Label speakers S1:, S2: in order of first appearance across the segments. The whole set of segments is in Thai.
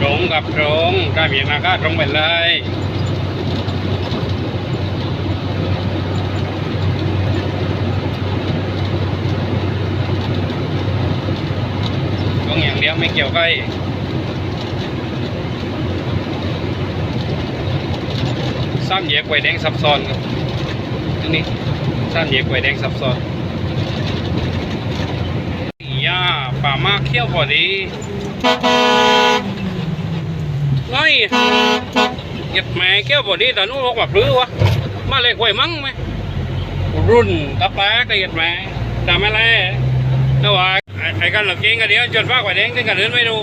S1: ตรงกับตรงถ้ามีราคาตรงไปเลยตรงอย่างเดียวไม่เกี่ยวกับไอ้สามแยกไฟแดงซับซ้อนครับตรงนี้สามแยกไฟแดงซับซ้อนย่าป่ามากเขี้ยวพอดี ไงเหยียดแม่เขี้ยวพอดีแต่นู้นบอกว่าปลื้อวะมาเลยไวยมั้งไหมรุ่นตะแปะก็เหยียดแม่แต่ไม่แลแต่ว่าไอ้กันหลักจริงกันเดียวจนฟ้าไฟแดงถึงกันอื่นไม่รู้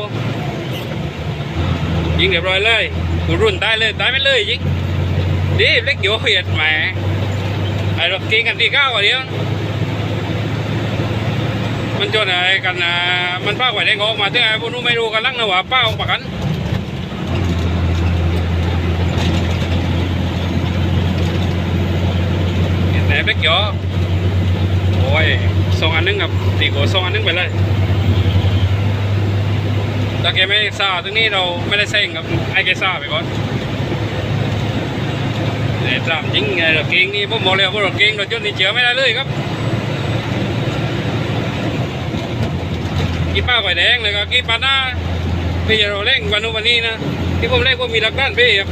S1: ยิงเรียบร้อยเลยกูรุ่นตายเลยตายไม่เลยยิงดีเล็กอยู่เหยียดแม่ไอ้หลักจริงกันที่เก้ากันเดียวมันจนอะไรกันนะมันป้าไหวแดงออกมาที่ไอ้พวกนู้นไม่รู้กันลังนะว่าป้าออกประกัน เห็นไหนเบ็กยอโอ้ยสองอันนึงครับตีโกสองอันนึงไปเลยถ้าแกไม่ซาตรงนี้เราไม่ได้เซ็งครับให้แกซาไปก่อนเนี่ยตามจริงไงเราเก่งนี่ผมบอกเลยว่าเราเก่งเราจนนี่เจอไม่ได้เลยครับกีป้าไฟแดงเลยก็กี่ปาหน้าพี่จะเราเล่งวันนู้นวันนี้นะที่ผมเล่งผมมีหลักด้านพี่ครับ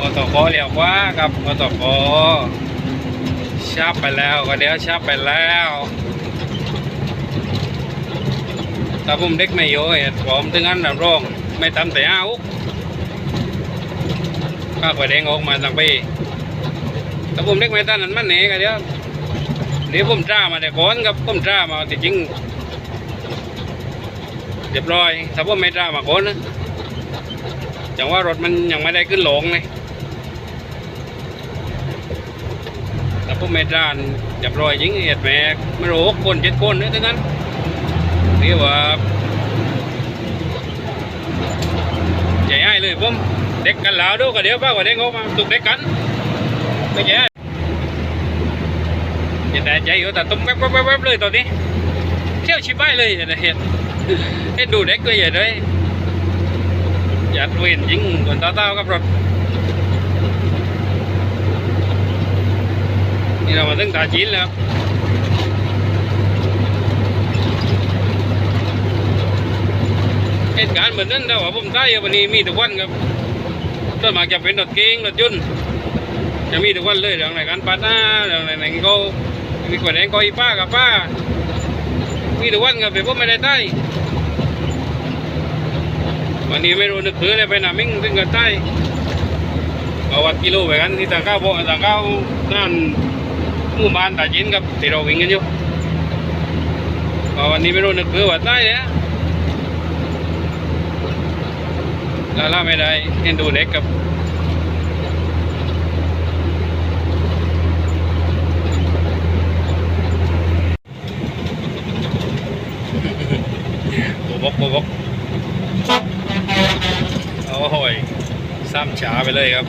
S1: อตก เรียกว่ากับอตกชับไปแล้วก็เดี๋ยวชับไปแล้วแต่ผมเด็กไม่ย่เหตุผมถึงอันดับรองไม่ทำแต่อ้าวป้าไฟแดงออกมาตั้งปีแต่ผมเล็กไม่ทันนั้นมันเหนกันเดี๋ยวเดี๋ยวผมจ้ามาแต่ก่อนครับผมจ้ามาแต่จริงเรียบร้อยถ้าผมไม่จ้ามาก่อนนะจังว่ารถมันยังไม่ได้ขึ้นหลงเลยแต่ ผมไม่จ้าเรียบร้อยจริงเหตุแม่ไม่รู้คนเจ็ดคนนี่ทั้งนั้นเรียกว่าใจง่ายเลยผมเด็กกันแล้วดูก็เดี๋ยวป้ากว่าเด็กออกมาตุกเด็กกันไม่ใช่อย่าแต่ใจอยู่แต่ตุ้มแวบแวบแวบแวบเลยตอนนี้เที่ยวชิบไปเลยอย่าเห็นดูเด็กก็อย่าเลยอย่าเวียนยิงคนตาเต้ากับรถ นี่เรามาถึงตาจีนแล้วเหตุการณ์เหมือนนั้นแต่ว่าผมใต้วันนี้มีทุกวันครับต้นมากจะเป็นรถเก๋งรถยนต์จะมีทุกวันเลยเรื่องอะไรกันปาหน้าเรื่องอะไรก็มีคนแดงก็อีป้ากับป้า มีทุกวันกับเดี๋ยวผมไม่ได้ใต้วันนี้ไม่รู้นึกถืออะไรไปหนามิ่งถึงกับใต้เอาวัดกิโลไปกันที่ต่างก้าวบอกต่างก้าวนั่น หมู่บ้านตาจินกับที่เราวิ่งกันอยู่วันนี้ไม่รู้นึกถือว่าใต้เนี่ยลาล่าไม่ได้เห็นดูเด็กกับบบกบบกโอ้ยซ้ำฉาไปเลยครับ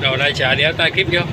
S1: เราได้ฉาเดียวใต้คลิปเดียว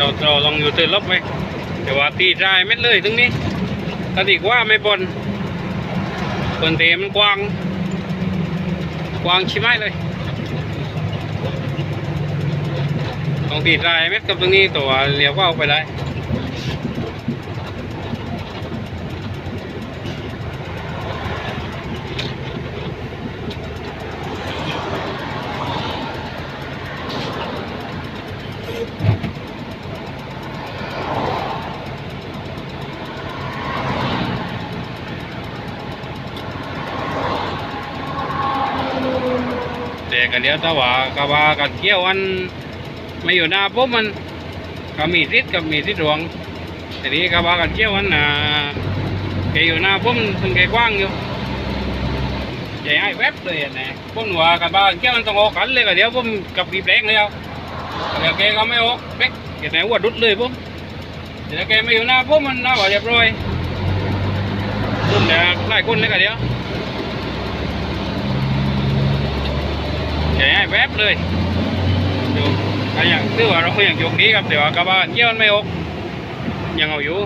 S1: เราเราลองอยู่ตื่นลบไปแต่ว่าตีใจเม็ดเลยตรงนี้ถ้าดีกว่าไม่ปนปนเตมันกว้าง กว้างชิไม้เลยตรงตีดลายเม็ดกับตรงนี้ตัวเลี้ยวก็เอาไปได้ แต่กันเดียวแต่ว่ากะว่ากันเกี่ยวอันไม่อยู่หน้าปุ๊บมันก็มีทิศกับมีทิศหลวงแต่นี้กะว่ากันเกี่ยวอันน่ะแกอยู่หน้าปุ๊บถึงแกกว้างอยู่ใหญ่ให้แวบเลยอะนะปุ๊บว่ากันว่าเกี่ยวมันต้องออกกันเลยกันเดียวปุ๊บกับปีแปลงเลยเอาแต่แกก็ไม่ออกเป๊กแกไหนว่าดุดเลยปุ๊บแต่แกไม่อยู่หน้าปุ๊บมันน่าว่าเรียบร้อยรุ่นเดียวไล่คนเลยกันเดียว ใหญ่ให้แวบเลยดูก็อย่างคือว่าเราอย่างยกนี้ครับแต่ว่ากระบะเยี่ยมันไม่ออกยังเอาอยู่